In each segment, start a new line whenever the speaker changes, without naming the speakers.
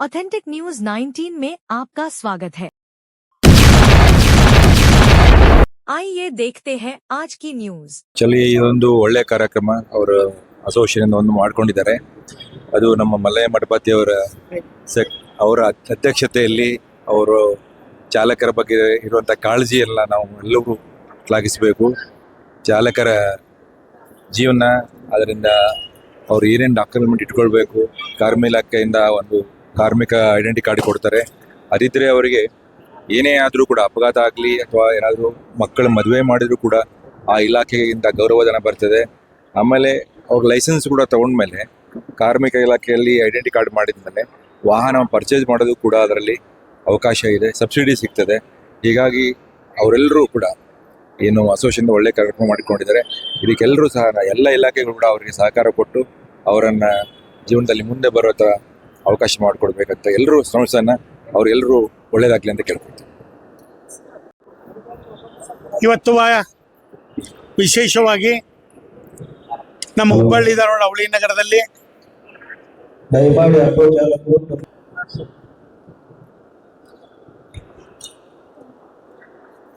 Authentic news 19 में आपका स्वागत है आइए देखते हैं आज की न्यूज
ಆಕ್ಚುಲಿ ಇದೊಂದು ಒಳ್ಳೆ ಕಾರ್ಯಕ್ರಮ ಅವರ ಅಸೋಸಿಯೇಷನ್ ಒಂದು ಮಾಡ್ಕೊಂಡಿದ್ದಾರೆ ಅದು ನಮ್ಮ ಮಲ್ಲಯ್ಯ ಮಠಪತಿ ಅವರ ಸೆಕ್ ಅವರ ಅಧ್ಯಕ್ಷತೆಯಲ್ಲಿ ಅವರು ಚಾಲಕರ ಬಗ್ಗೆ ಇರುವಂಥ ಕಾಳಜಿಯೆಲ್ಲ ನಾವು ಎಲ್ಲರೂ ಶ್ಲಾಘಿಸಬೇಕು ಚಾಲಕರ ಜೀವನ ಅದರಿಂದ ಅವ್ರು ಏನೇನು ಡಾಕ್ಯುಮೆಂಟ್ ಇಟ್ಕೊಳ್ಬೇಕು ಕಾರ್ಮಿಕ ಇಲಾಖೆಯಿಂದ ಒಂದು ಕಾರ್ಮಿಕ ಐಡೆಂಟಿ ಕಾರ್ಡ್ ಕೊಡ್ತಾರೆ. ಅದಿದ್ದರೆ ಅವರಿಗೆ ಏನೇ ಆದರೂ ಕೂಡ ಅಪಘಾತ ಆಗಲಿ ಅಥವಾ ಏನಾದರೂ ಮಕ್ಕಳ ಮದುವೆ ಮಾಡಿದರೂ ಕೂಡ ಆ ಇಲಾಖೆಯಿಂದ ಗೌರವಧನ ಬರ್ತದೆ. ಆಮೇಲೆ ಅವ್ರ ಲೈಸೆನ್ಸ್ ಕೂಡ ತಗೊಂಡ್ಮೇಲೆ ಕಾರ್ಮಿಕ ಇಲಾಖೆಯಲ್ಲಿ ಐಡೆಂಟಿ ಕಾರ್ಡ್ ಮಾಡಿದ್ಮೇಲೆ ವಾಹನ ಪರ್ಚೇಸ್ ಮಾಡೋದು ಕೂಡ ಅದರಲ್ಲಿ ಅವಕಾಶ ಇದೆ ಸಬ್ಸಿಡಿ ಸಿಗ್ತದೆ. ಹೀಗಾಗಿ ಅವರೆಲ್ಲರೂ ಕೂಡ ಏನು ಅಸೋಸಿಯೇಷನ್ ಒಳ್ಳೆ ಕಾರ್ಯಕ್ರಮ ಮಾಡಿಕೊಂಡಿದ್ದಾರೆ. ಇದಕ್ಕೆಲ್ಲರೂ ಸಹ ಎಲ್ಲ ಇಲಾಖೆಗಳು ಕೂಡ ಅವರಿಗೆ ಸಹಕಾರ ಕೊಟ್ಟು ಅವರನ್ನು ಜೀವನದಲ್ಲಿ ಮುಂದೆ ಬರೋ ಥರ ಅವಕಾಶ ಮಾಡಿಕೊಡ್ಬೇಕಂತ ಎಲ್ಲರೂ ಶ್ರಮಿಸೋಣ ಅವರೆಲ್ಲರೂ ಒಳ್ಳೇದಾಗಲಿ ಅಂತ ಕೇಳ್ಕೊಳ್ತೀವಿ.
ಇವತ್ತು ವಿಶೇಷವಾಗಿ ನಮ್ಮ ಹುಬ್ಬಳ್ಳಿ ಧಾರವಾಡ ಅವಳಿ ನಗರದಲ್ಲಿ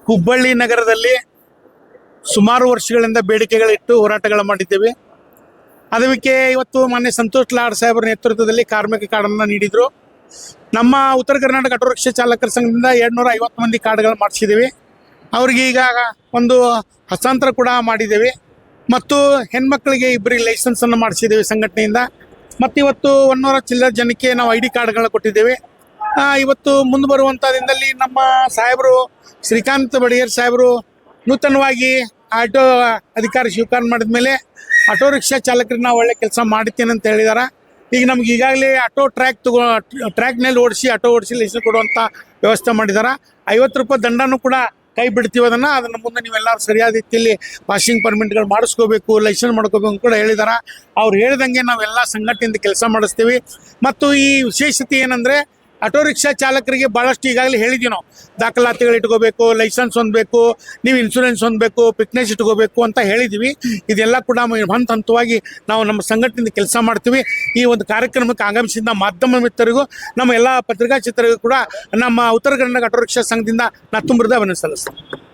ಹುಬ್ಬಳ್ಳಿ ನಗರದಲ್ಲಿ ಸುಮಾರು ವರ್ಷಗಳಿಂದ ಬೇಡಿಕೆಗಳಿಟ್ಟು ಹೋರಾಟಗಳು ಮಾಡಿದ್ದೇವೆ. ಅದಕ್ಕೆ ಇವತ್ತು ಮಾನ್ಯ ಸಂತೋಷ್ ಲಾಡ್ ಸಾಹೇಬರ ನೇತೃತ್ವದಲ್ಲಿ ಕಾರ್ಮಿಕ ಕಾರ್ಡನ್ನು ನೀಡಿದರು. ನಮ್ಮ ಉತ್ತರ ಕರ್ನಾಟಕ ಆಟೋ ರಿಕ್ಷಾ ಚಾಲಕರ ಸಂಘದಿಂದ ಎರಡುನೂರ ಐವತ್ತು ಮಂದಿ ಕಾರ್ಡ್ಗಳನ್ನು ಮಾಡಿಸಿದ್ದೀವಿ ಅವ್ರಿಗೆ ಈಗ ಒಂದು ಹಸ್ತಾಂತರ ಕೂಡ ಮಾಡಿದ್ದೇವೆ ಮತ್ತು ಹೆಣ್ಮಕ್ಳಿಗೆ ಇಬ್ಬರಿಗೆ ಲೈಸೆನ್ಸನ್ನು ಮಾಡಿಸಿದ್ದೇವೆ ಸಂಘಟನೆಯಿಂದ. ಮತ್ತು ಇವತ್ತು ಒನ್ನೂರ ಚಿಲ್ಲರ ಜನಕ್ಕೆ ನಾವು ಐ ಡಿ ಕಾರ್ಡ್ಗಳನ್ನ ಕೊಟ್ಟಿದ್ದೇವೆ. ಇವತ್ತು ಮುಂದೆ ಬರುವಂಥ ದಿನದಲ್ಲಿ ನಮ್ಮ ಸಾಹೇಬರು ಶ್ರೀಕಾಂತ್ ಬಡಿಯರ್ ಸಾಹೇಬರು ನೂತನವಾಗಿ ಆಟೋ ಅಧಿಕಾರಿ ಸ್ವೀಕಾರ ಮಾಡಿದ ಮೇಲೆ ಆಟೋ ರಿಕ್ಷಾ ಚಾಲಕರಿಗೆ ನಾವು ಒಳ್ಳೆ ಕೆಲಸ ಮಾಡುತ್ತೇನೆ ಅಂತ ಹೇಳಿದಾರೆ. ಈಗ ನಮ್ಗೆ ಈಗಾಗಲೇ ಆಟೋ ಟ್ರ್ಯಾಕ್ ತಗೋ ಟ್ರ್ಯಾಕ್ನಲ್ಲಿ ಓಡಿಸಿ, ಆಟೋ ಓಡಿಸಿ ಲೈಸೆನ್ಸ್ ಕೊಡುವಂಥ ವ್ಯವಸ್ಥೆ ಮಾಡಿದ್ದಾರೆ ಐವತ್ತು ರೂಪಾಯಿ ದಂಡನೂ ಕೂಡ ಕೈ ಬಿಡ್ತೀವಿ ಅದನ್ನು. ಅದನ್ನು ಮುಂದೆ ನೀವೆಲ್ಲರೂ ಸರಿಯಾದ ರೀತಿಯಲ್ಲಿ ಪಾಸಿಂಗ್ ಪರ್ಮಿಟ್ಗಳು ಮಾಡಿಸ್ಕೋಬೇಕು ಲೈಸೆನ್ಸ್ ಮಾಡ್ಕೋಬೇಕು ಅಂತ ಕೂಡ ಹೇಳಿದಾರೆ. ಅವ್ರು ಹೇಳ್ದಂಗೆ ನಾವೆಲ್ಲ ಸಂಘಟನೆಯಿಂದ ಕೆಲಸ ಮಾಡಿಸ್ತೀವಿ. ಮತ್ತು ಈ ವಿಶೇಷತೆ ಏನಂದರೆ ಆಟೋ ರಿಕ್ಷಾ ಚಾಲಕರಿಗೆ ಭಾಳಷ್ಟು ಈಗಾಗಲೇ ಹೇಳಿದ್ವಿ ನಾವು. ದಾಖಲಾತಿಗಳು ಇಟ್ಕೋಬೇಕು, ಲೈಸೆನ್ಸ್ ಹೊಂದಬೇಕು, ನೀವು ಇನ್ಸೂರೆನ್ಸ್ ಹೊಂದಬೇಕು ಫಿಟ್ನೆಸ್ ಇಟ್ಕೋಬೇಕು ಅಂತ ಹೇಳಿದ್ವಿ. ಇದೆಲ್ಲ ಕೂಡ ಹಂತ ಹಂತವಾಗಿ ನಾವು ನಮ್ಮ ಸಂಘಟನೆಯಿಂದ ಕೆಲಸ ಮಾಡ್ತೀವಿ. ಈ ಒಂದು ಕಾರ್ಯಕ್ರಮಕ್ಕೆ ಆಗಮಿಸಿದ ಮಾಧ್ಯಮ ಮಿತ್ರರಿಗೂ, ನಮ್ಮ ಎಲ್ಲ ಪತ್ರಿಕಾ ಚಿತ್ರರಿಗೂ ಕೂಡ ನಮ್ಮ ಉತ್ತರ ಕರ್ನಾಟಕ ಆಟೋ ರಿಕ್ಷಾ ಸಂಘದಿಂದ ನಾ ತುಂಬಿರದ ಅಭಿನಂದನೆ